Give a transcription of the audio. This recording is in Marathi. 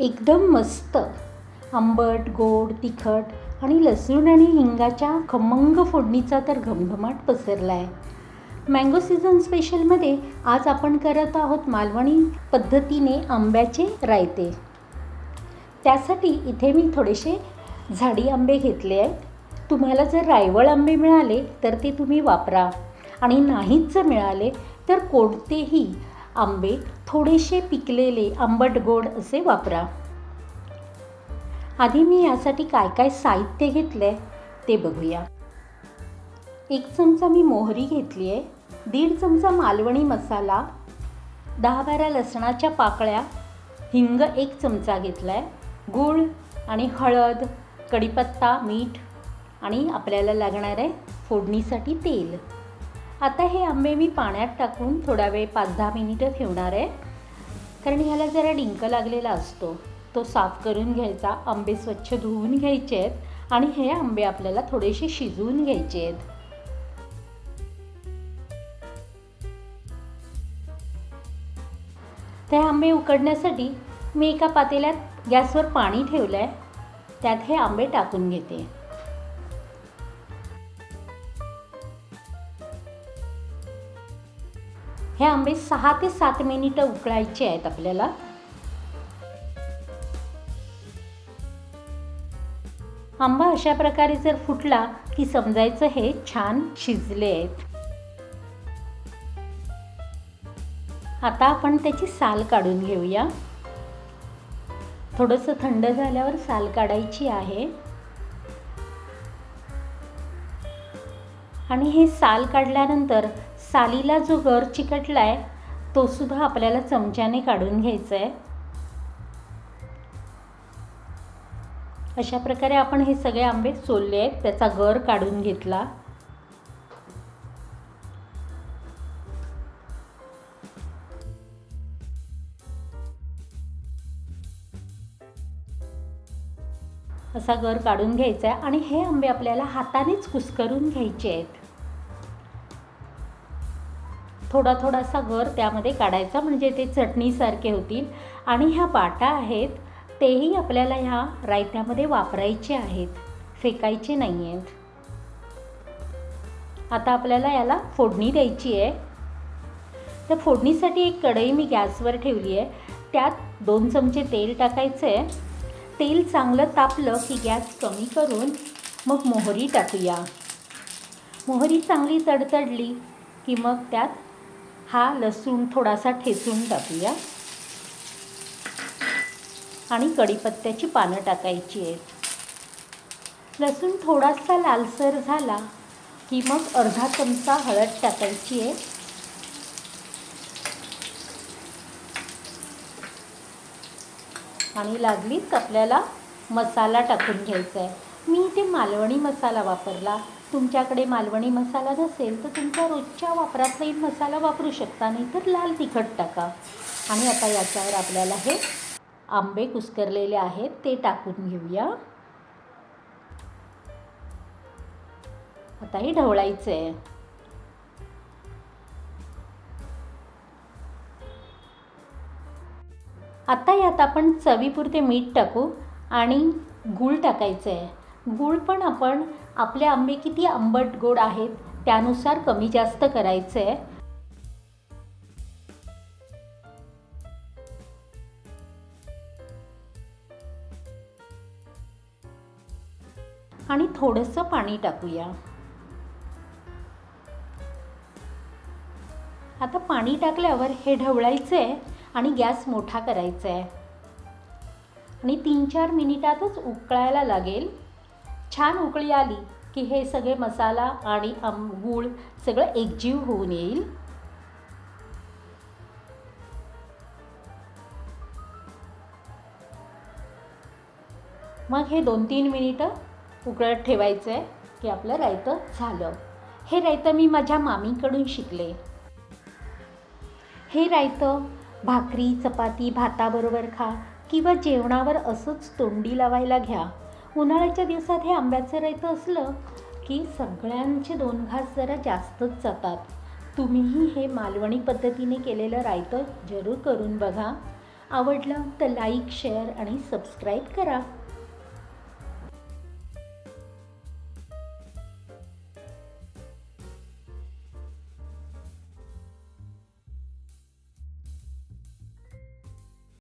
एकदम मस्त. आंबट गोड तिखट आणि लसूण आणि हिंगाच्या खमंग फोडणीचा तर घमघमाट पसरला आहे मँगो सीझन स्पेशलमध्ये आज आपण करत आहोत मालवणी पद्धतीने आंब्याचे रायते. त्यासाठी इथे मी थोडेसे झाडी आंबे घेतले आहेत. तुम्हाला जर रायवळ आंबे मिळाले तर ते तुम्ही वापरा. आणि नाहीच जर मिळाले तर कोणतेही आंबे थोडेसे पिकलेले आंबट गोड असे वापरा. आधी मी यासाठी काय काय साहित्य घेतलं आहे ते बघूया. एक चमचा मी मोहरी घेतली आहे दीड चमचा मालवणी मसाला दहा बारा लसणाच्या पाकळ्या हिंग एक चमचा घेतला आहे गूळ आणि हळद कढीपत्ता मीठ आणि आपल्याला लागणार आहे फोडणीसाठी तेल. आता हे आंबे मी पाण्यात टाकून थोडा वेळ पाच दहा मिनिटं ठेवणार आहे. कारण ह्याला जरा डिंक लागलेला असतो. तो साफ करून घ्यायचा आंबे स्वच्छ धुवून घ्यायचे आहेत आणि हे आंबे आपल्याला थोडेसे शिजवून घ्यायचे आहेत. ते आंबे उकडण्यासाठी मी एका पातेल्यात गॅसवर पाणी ठेवलं आहे त्यात हे आंबे टाकून घेते. हे आंबे सहा ते सात मिनिटं उकळायचे आहेत आपल्याला. आंबा अशा प्रकारे जर फुटला की समजायचं हे छान शिजले आहेत. आता आपण त्याची साल काढून घेऊया. थोडंसं थंड झाल्यावर साल काढायची आहे. आणि हे साल काढल्यानंतर सालीला जो गर चिकटला आहे तो सुद्धा आपल्याला चमच्याने काढून घ्यायचा आहे अशा प्रकारे आपण हे सगळे आंबे सोलले आहेत त्याचा गर काढून घेतला. असा गर काढून घ्यायचा आहे आणि हे आंबे आपल्याला हातानेच कुस्करून घ्यायचे आहेत. थोडा थोडासा गर त्यामध्ये काढायचा. म्हणजे ते चटणीसारखे होतील. आणि ह्या बाटा आहेत तेही आपल्याला ह्या रायत्यामध्ये वापरायचे आहेत. फेकायचे नाही आहेत. आता आपल्याला याला फोडणी द्यायची आहे. तर फोडणीसाठी एक कढई मी गॅसवर ठेवली आहे. त्यात दोन चमचे तेल टाकायचं आहे. तेल चांगलं तापलं की गॅस कमी करून मग मोहरी टाकूया. मोहरी चांगली तडतडली की मग त्यात हा लसूण थोडासा ठेचून टाकूया. आणि कढीपत्त्याची पानं टाकायची आहेत. लसूण थोडासा लालसर झाला की मग अर्धा चमचा हळद टाकायची आहे. आणि लागलीच आपल्याला मसाला टाकून घ्यायचा आहे. मी इथे मालवणी मसाला वापरला. तुमच्याकडे मालवणी मसाला नसेल तर तुमच्या रोजच्या वापरातलाही मसाला वापरू शकता नाही तर लाल तिखट टाका. आणि आता याच्यावर आपल्याला हे आंबे कुस्करलेले आहेत ते टाकून घेऊया. आता हे ढवळायचं आहे आता यात आपण चवीपुरते मीठ टाकू आणि गूळ टाकायचं आहे गूळ पण आपण आपले आंबे किती आंबट गोड आहेत त्यानुसार कमी जास्त करायचं. आहे आणि थोडंसं पाणी टाकूया. आता पाणी टाकल्यावर हे ढवळायचं आहे आणि गॅस मोठा करायचा आहे. आणि तीन चार मिनिटातच उकळायला लागेल. छान उकळी आली की हे सगळे मसाला आणि आम गूळ सगळं एकजीव होऊन येईल. मग हे दोन तीन मिनिटं उकळत ठेवायचं आहे की आपलं रायतं झालं. हे रायतं मी माझ्या मामीकडून शिकले. हे रायतं भाकरी चपाती भाताबरोबर खा किंवा जेवणावर असंच तोंडी लावायला घ्या. उन्हाळ्याच्या दिवसात हे आंब्याचं रायतं असलं की सगळ्यांचे दोन घास जरा जास्तच जातात. तुम्हीही हे मालवणी पद्धतीने केलेलं रायतं जरूर करून बघा. आवडलं तर लाईक शेअर आणि सबस्क्राईब करा.